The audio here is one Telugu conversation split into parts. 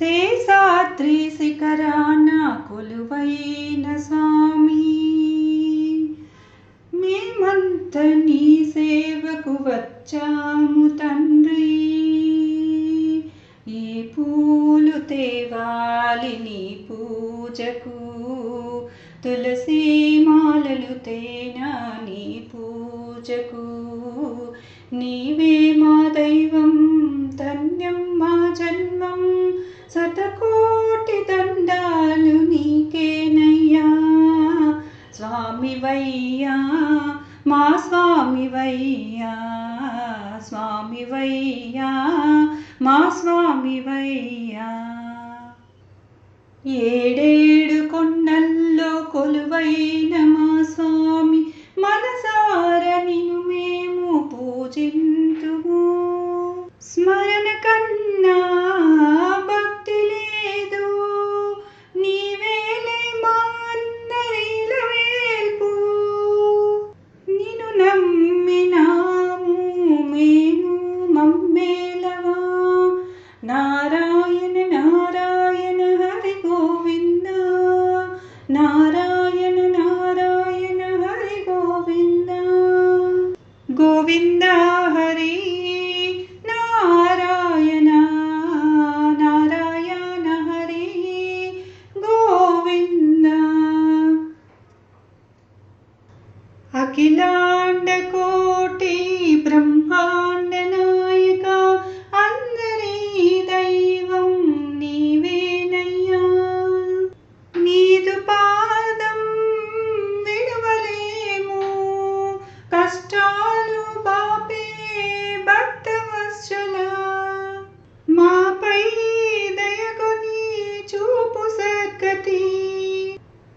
శేషాద్రి శిఖరాన కొలువైన స్వామి. మేమంత నీ సేవకు వచ్చాము తండ్రి. ఈ పూలు తేవాలి నీ పూజకు. తులసి మాలలు తేనా నీ పూజకు. నీవే మా దైవం ధన్యం మా జన్మం. శతకోటి దండాలు నీకేనయ్యా. స్వామి వయ్యా మా స్వామి వయ్యా స్వామి వయ్యా మా స్వామి వయ్యా ఏడేడు కొండల్లో కొలువైన మా స్వామి మనసార నిన్ను మేము పూజింతుము. స్మరణ కన్నా गोविन्द हरि नारायण नारायण हरि गोविन्द अखिलाण्डकोटि ब्रह्माण्डना సద్గతి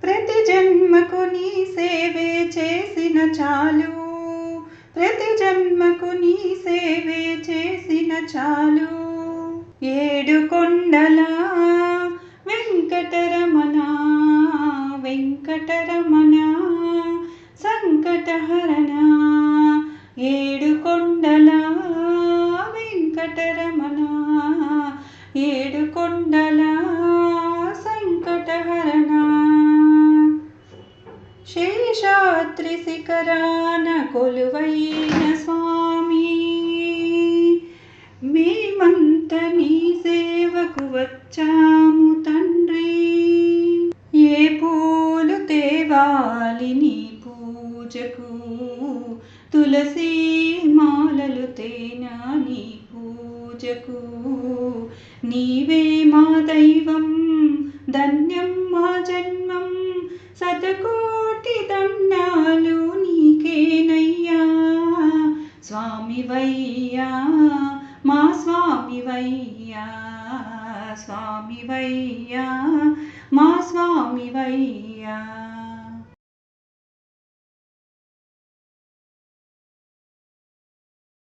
ప్రతి జన్మకు నీ సేవే చేసిన చాలు. ప్రతి జన్మకు నీ సేవే చేసిన చాలు. ఏడు కొండల వెంకటరమణ వెంకటరమణ సంకటహరణ. ఏడు కొండల వెంకటరమణ ఏడు కొండల త్రిశిఖరాన కొలువైన స్వామి. మేమంత నీ సేవకు వచ్చాము తండ్రి. ఏ పూలు తేవాలి నీ పూజకు? తులసి మాలలు తేనా నీ పూజకు? నీవే మా దైవం ధన్యం మా జన్మం శతకోటి దండాలు స్వామి వయ్యా మా స్వామి వయ్యా స్వామి వయ్యా మా స్వామి వయ్యా